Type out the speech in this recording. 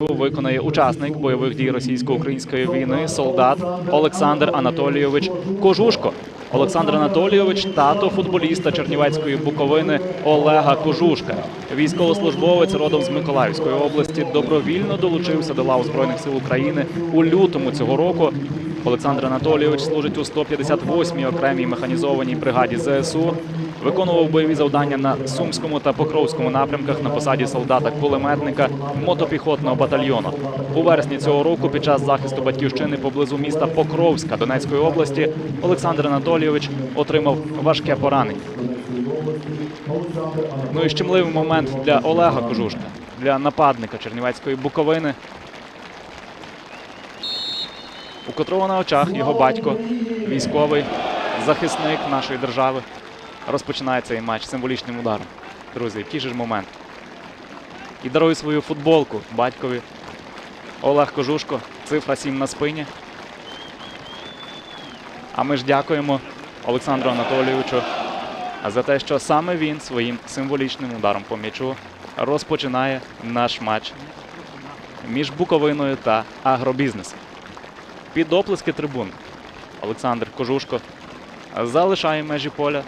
виконає учасник бойових дій російсько-української війни, солдат Олександр Анатолійович Кожушко. Олександр Анатолійович тато футболіста Чернівецької Буковини Олега Кожушка. Військовослужбовець родом з Миколаївської області добровільно долучився до лав Збройних сил України у лютому цього року. Олександр Анатолійович служить у 158-й окремій механізованій бригаді ЗСУ. Виконував бойові завдання на Сумському та Покровському напрямках на посаді солдата-кулеметника мотопіхотного батальйону. У вересні цього року, під час захисту батьківщини поблизу міста Покровська Донецької області, Олександр Анатолійович отримав важке поранення. Ну і щемливий момент для Олега Кожушка, для нападника Чернівецької Буковини, у котрого на очах його батько, військовий захисник нашої держави, розпочинає цей матч символічним ударом. Друзі, який же ж момент. І дарує свою футболку батькові. Олег Кожушко, цифра 7 на спині. А ми ж дякуємо Олександру Анатолійовичу за те, що саме він своїм символічним ударом по м'ячу розпочинає наш матч між Буковиною та агробізнесом. Під оплески трибун Олександр Кожушко залишає межі поля